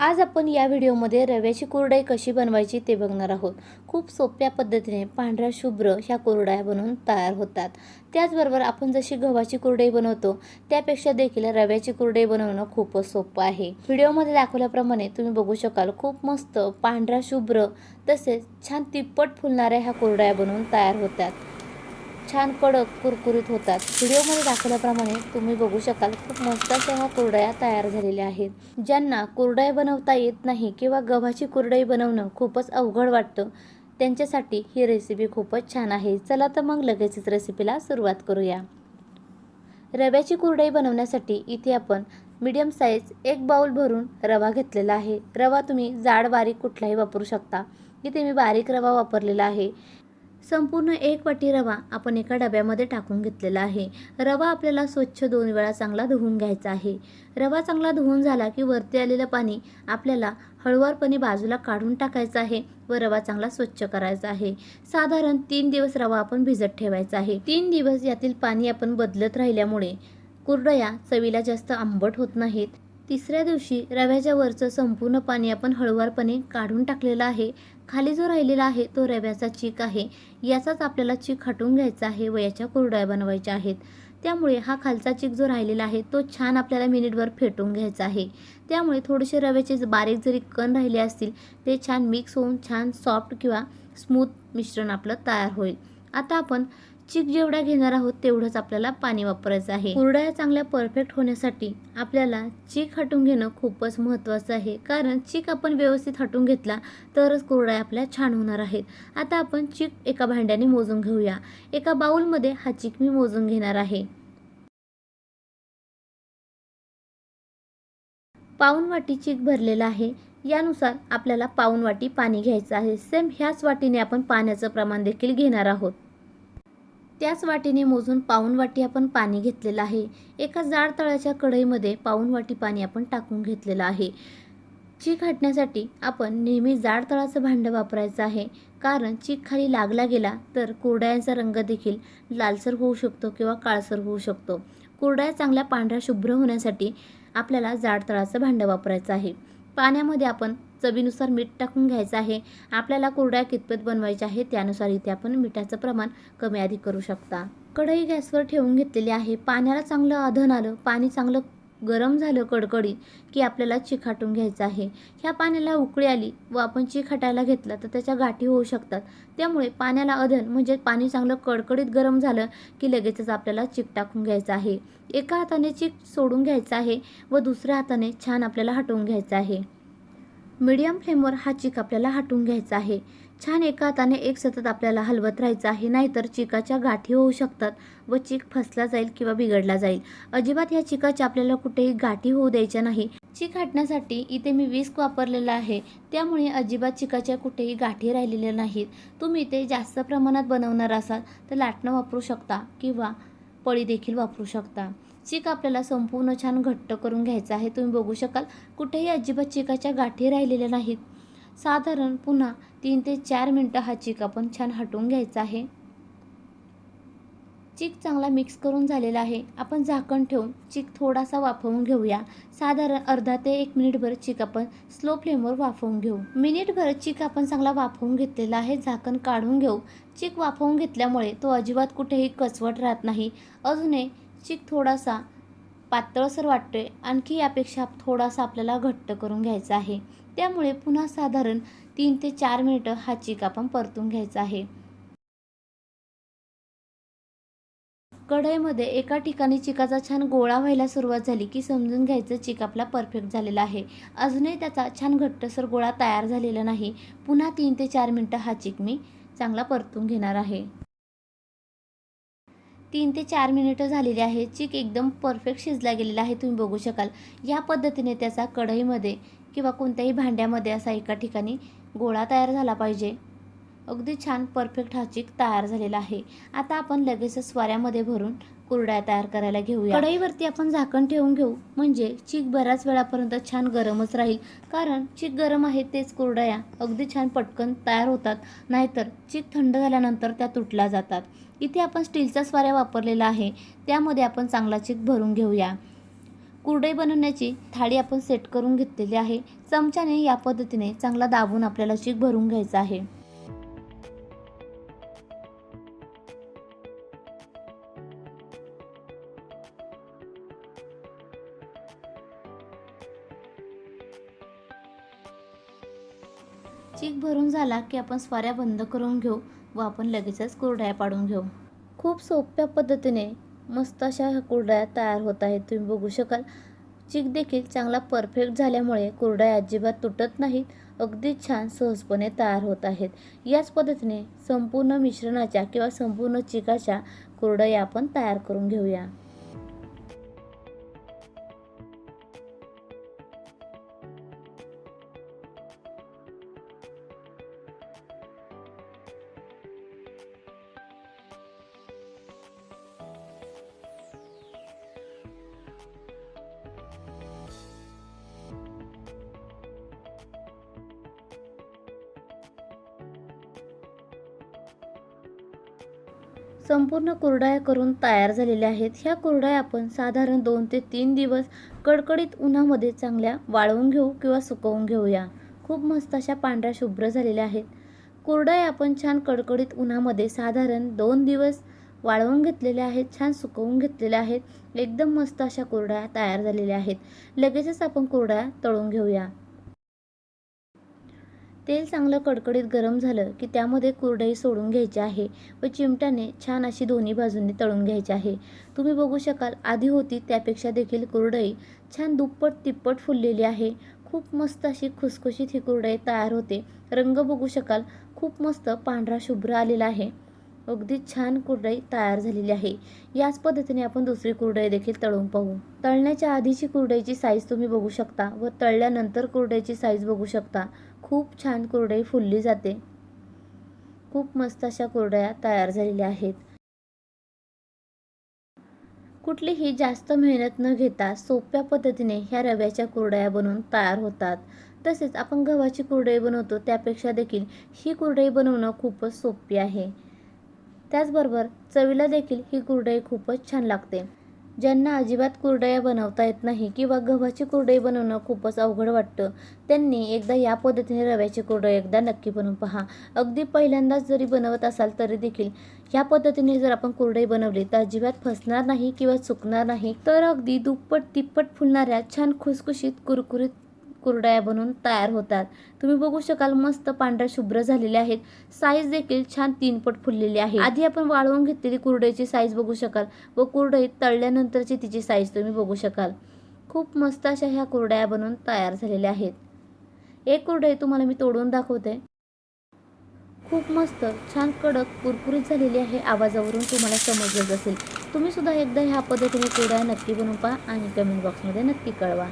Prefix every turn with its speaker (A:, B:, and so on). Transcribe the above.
A: आज आपण या व्हिडिओमध्ये रव्याची कोरडाई कशी बनवायची ते बघणार आहोत. खूप सोप्या पद्धतीने पांढऱ्या शुभ्र ह्या कोरड्या बनवून तयार होतात. त्याचबरोबर आपण जशी गव्हाची कुरडई बनवतो त्यापेक्षा देखील रव्याची कुरडई बनवणं खूपच सोपं आहे. व्हिडिओमध्ये दाखवल्याप्रमाणे तुम्ही बघू शकाल खूप मस्त पांढऱ्या शुभ्र तसेच छान तिप्पट फुलणाऱ्या ह्या कोरड्या बनवून तयार होतात. छान कडक कुरकुरीत होतात. व्हिडिओमध्ये दाखवल्याप्रमाणे तुम्ही बघू शकाल खूप मस्त अशा ह्या कुरडया तयार झालेल्या आहेत. ज्यांना कुरडया बनवता येत नाही किंवा गव्हाची कुरडई बनवणं खूपच अवघड वाटतं त्यांच्यासाठी ही रेसिपी खूपच छान आहे. चला तर मग लगेचच रेसिपीला सुरुवात करूया. रव्याची कुरडई बनवण्यासाठी इथे आपण मीडियम साईज एक बाऊल भरून रवा घेतलेला आहे. रवा तुम्ही जाड बारीक कुठलाही वापरू शकता. इथे मी बारीक रवा वापरलेला आहे. संपूर्ण एक वाटी रवा आपण एका डब्यामध्ये टाकून घेतलेला आहे. रवा आपल्याला स्वच्छ दोन वेळा चांगला धुवून घ्यायचा आहे. रवा चांगला धुवून झाला की वरती आलेलं पाणी आपल्याला हळुवारपणे बाजूला काढून टाकायचं आहे व रवा चांगला स्वच्छ करायचा आहे. साधारण तीन दिवस रवा आपण भिजत ठेवायचा आहे. तीन दिवस यातील पाणी आपण बदलत राहिल्यामुळे कुरडया चवीला जास्त आंबट होत नाहीत. तिसऱ्या दिवशी रव्याच्या वरचं संपूर्ण पाणी आपण हळुवारपणे काढून टाकलेलं आहे. खाली जो राहिलेला आहे तो रव्याचा चीक आहे. याचाच आपल्याला चीक हटवून घ्यायचा आहे व याच्या कुरडया बनवायच्या आहेत. त्यामुळे हा खालचा चीक जो राहिलेला आहे तो छान आपल्याला मिनिटभर फेटून घ्यायचा आहे. त्यामुळे थोडेसे रव्याचे बारीक जरी कण राहिले असतील ते छान मिक्स होऊन छान सॉफ्ट किंवा स्मूथ मिश्रण आपलं तयार होईल. आता आपण चीक जेवढा घेणार आहोत तेवढंच आपल्याला पाणी वापरायचं आहे. कुरडया चांगल्या परफेक्ट होण्यासाठी आपल्याला चीक हटून घेणं खूपच महत्त्वाचं आहे. कारण चीक आपण व्यवस्थित हटून घेतला तरच कुरडया आपल्या छान होणार आहेत. आता आपण चीक एका भांड्याने मोजून घेऊया. एका बाउलमध्ये हा चीक मी मोजून घेणार आहे. पाऊन वाटी चीक भरलेला आहे. यानुसार आपल्याला पाऊन वाटी पाणी घ्यायचं आहे. सेम ह्याच वाटीने आपण पाण्याचं प्रमाण देखील घेणार आहोत. त्याच वाटीने मोजून पाऊण वाटी आपण पाणी घेतलेलं आहे. एका जाड तळाच्या कढईमध्ये पाऊण वाटी पाणी आपण टाकून घेतलेलं आहे. चीक हटण्यासाठी आपण नेहमी जाड तळाचं भांडं वापरायचं आहे. कारण चीक खाली लागला गेला तर कोरड्यांचा रंग देखील लालसर होऊ शकतो किंवा काळसर होऊ शकतो. कोरड्या चांगल्या पांढऱ्या शुभ्र होण्यासाठी आपल्याला जाड तळाचं भांडं वापरायचं आहे. पाण्यामध्ये आपण चवीनुसार मीठ टाकून घ्यायचं आहे. आपल्याला कुरड्या कितपत बनवायच्या आहे त्यानुसार इथे आपण मिठाचं प्रमाण कमी अधिक करू शकता. कढई गॅसवर ठेवून घेतलेली आहे. पाण्याला चांगलं आधन आलं पाणी चांगलं गरम झालं कडकडीत की आपल्याला चिखाटून घ्यायचं आहे. ह्या पाण्याला उकळी आली व आपण चिखाटायला घेतलं तर त्याच्या गाठी होऊ शकतात. त्यामुळे पाण्याला अधन म्हणजे पाणी चांगलं कडकडीत गरम झालं की लगेचच आपल्याला चिक टाकून घ्यायचं आहे. एका हाताने चिक सोडून घ्यायचं आहे व दुसऱ्या हाताने छान आपल्याला हटवून घ्यायचं आहे. मीडियम फ्लेमवर हा चिक आपल्याला हटवून घ्यायचा आहे. छान एका हाताने एक सतत आपल्याला हलवत राहायचं आहे नाहीतर चिकाच्या गाठी होऊ शकतात व चीक फसला जाईल किंवा बिघडला जाईल. अजिबात ह्या चिकाच्या आपल्याला कुठेही गाठी होऊ द्यायच्या नाही. चीक हटण्यासाठी इथे मी विस्क वापरलेला आहे. त्यामुळे अजिबात चिकाच्या कुठेही गाठी राहिलेल्या नाहीत. तुम्ही ते जास्त प्रमाणात बनवणार असाल तर लाटणं वापरू शकता किंवा पळी देखील वापरू शकता. चिक आपल्याला संपूर्ण छान घट्ट करून घ्यायचं आहे. तुम्ही बघू शकाल कुठेही अजिबात चिकाच्या गाठी राहिलेल्या नाहीत. साधारण पुन्हा तीन ते चार मिनटं हा चिक आपण छान हटवून घ्यायचा आहे. चीक चांगला मिक्स करून झालेला आहे. आपण झाकण ठेवून चीक थोडासा वाफवून घेऊया. साधारण अर्धा ते एक मिनिटभर चीक आपण स्लो फ्लेमवर वाफवून घेऊ. मिनिटभर चीक आपण चांगला वाफवून घेतलेला आहे. झाकण काढून घेऊ. चीक वाफवून घेतल्यामुळे तो अजिबात कुठेही कचवट राहत नाही. अजूनही चिक थोडासा पातळसर वाटतोय. आणखी यापेक्षा थोडासा आपल्याला घट्ट करून घ्यायचा आहे. त्यामुळे पुन्हा साधारण तीन ते चार मिनिटं हा चिक आपण परतून घ्यायचा आहे. कढईमध्ये एका ठिकाणी चिकाचा छान गोळा व्हायला सुरुवात झाली की समजून घ्यायचं चिक आपला परफेक्ट झालेला आहे. अजूनही त्याचा छान घट्टसर गोळा तयार झालेला नाही. पुन्हा तीन ते चार मिनटं हा चिक मी चांगला परतून घेणार आहे. तीन ते चार मिनिटं झालेली आहे. चिक एकदम परफेक्ट शिजला गेलेला आहे तुम्ही बघू शकाल. या पद्धतीने त्याचा कढईमध्ये किंवा कोणत्याही भांड्यामध्ये असा एका ठिकाणी गोळा तयार झाला पाहिजे. अगदी छान परफेक्ट हा चिक तयार झालेला आहे. आता आपण लगेचच स्वाऱ्यामध्ये भरून कुरड्या तयार करायला घेऊया. कढईवरती आपण झाकण ठेवून घेऊ. म्हणजे चीक बऱ्याच वेळापर्यंत छान गरमच राहील. कारण चीक गरम आहे तेच कुरडया अगदी छान पटकन तयार होतात. नाहीतर चीक थंड झाल्यानंतर त्या तुटल्या जातात. इथे आपण स्टीलचा स्वाऱ्या वापरलेला आहे. त्यामध्ये आपण चांगला चीक भरून घेऊया. कुरडई बनवण्याची थाळी आपण सेट करून घेतलेली आहे. चमच्याने या पद्धतीने चांगला दाबून आपल्याला चीक भरून घ्यायचा आहे. चीक भरून झाला की आपण स्वाऱ्या बंद करून घेऊ व आपण लगेचच कुरड्या पाडून घेऊ. खूप सोप्या पद्धतीने मस्त अशा ह्या तयार होत आहेत. तुम्ही बघू शकाल. चीक देखील चांगला परफेक्ट झाल्यामुळे कुरड्या अजिबात तुटत नाहीत. अगदी छान सहजपणे तयार होत आहेत. याच पद्धतीने संपूर्ण मिश्रणाच्या किंवा संपूर्ण चिकाच्या कुरडया आपण तयार करून घेऊया. संपूर्ण कुरडाया करून तयार झालेल्या आहेत. ह्या कुरडाया आपण साधारण दोन ते तीन दिवस कडकडीत उन्हामध्ये चांगल्या वाळवून घेऊ किंवा सुकवून घेऊया. खूप मस्त अशा पांढऱ्या शुभ्र झालेल्या आहेत. कुरडाया आपण छान कडकडीत उन्हामध्ये साधारण दोन दिवस वाळवून घेतलेल्या आहेत छान सुकवून घेतलेल्या आहेत. एकदम मस्त अशा कुरड्या तयार झालेल्या आहेत. लगेचच आपण कुरड्या तळून घेऊया. तेल चांगलं कडकडीत गरम झालं की त्यामध्ये कुरडई सोडून घ्यायची आहे व चिमट्याने छान अशी दोन्ही बाजूंनी तळून घ्यायची आहे. तुम्ही बघू शकाल आधी होती त्यापेक्षा देखील कुरडई छान दुप्पट तिप्पट फुललेली आहे. खूप मस्त अशी खुसखुशीत ही कुरडई तयार होते. रंग बघू शकाल खूप मस्त पांढरा शुभ्र आलेला आहे. अगदी छान कुरडई तयार झालेली आहे. याच पद्धतीने आपण दुसरी कुरडई देखील तळून पाहू. तळण्याच्या आधीची कुरडईची साईज तुम्ही बघू शकता व तळल्यानंतर कुरडईची साईज बघू शकता. खूप छान कुरडई फुलली जाते. खूप मस्त अशा कुरडया तयार झालेल्या आहेत. कुठलीही जास्त मेहनत न घेता सोप्या पद्धतीने ह्या रव्याच्या कुरडया बनवून तयार होतात. तसेच आपण गव्हाची कुरडई बनवतो त्यापेक्षा देखील ही कुरडई बनवणं खूपच सोपी आहे. त्याचबरोबर चवीला देखील ही कुरडई खूपच छान लागते. ज्यांना अजिबात कुरडया बनवता येत नाही किंवा गव्हाची कुरडई बनवणं खूपच अवघड वाटतं त्यांनी एकदा या पद्धतीने रव्याची कुरडई एकदा नक्की बनवून पहा. अगदी पहिल्यांदाच जरी बनवत असाल तरी देखील ह्या पद्धतीने जर आपण कुरडई बनवली तर अजिबात फसणार नाही किंवा चुकणार नाही तर अगदी दुप्पट तिप्पट फुलणाऱ्या छान खुसखुशीत कुरकुरीत कुरडया बनवून तयार होतात. तुम्ही बघू शकाल मस्त पांढऱ्या शुभ्र झालेल्या आहेत. साईज देखील छान तीनपट फुललेली आहे. आधी आपण वाळवून घेतलेली कुरडईची साईज बघू शकाल व कुरडई तळल्यानंतरची तिची साईज तुम्ही बघू शकाल. खूप मस्त अशा ह्या कुरडया बनवून तयार झालेल्या आहेत. एक कुरडई तुम्हाला मी तोडून दाखवते. खूप मस्त छान कडक कुरकुरीत झालेली आहे. आवाजावरून तुम्हाला समजलंच असेल. तुम्ही सुद्धा एकदा ह्या पद्धतीने कुरड्या नक्की बनवून पहा आणि कमेंट बॉक्समध्ये नक्की कळवा.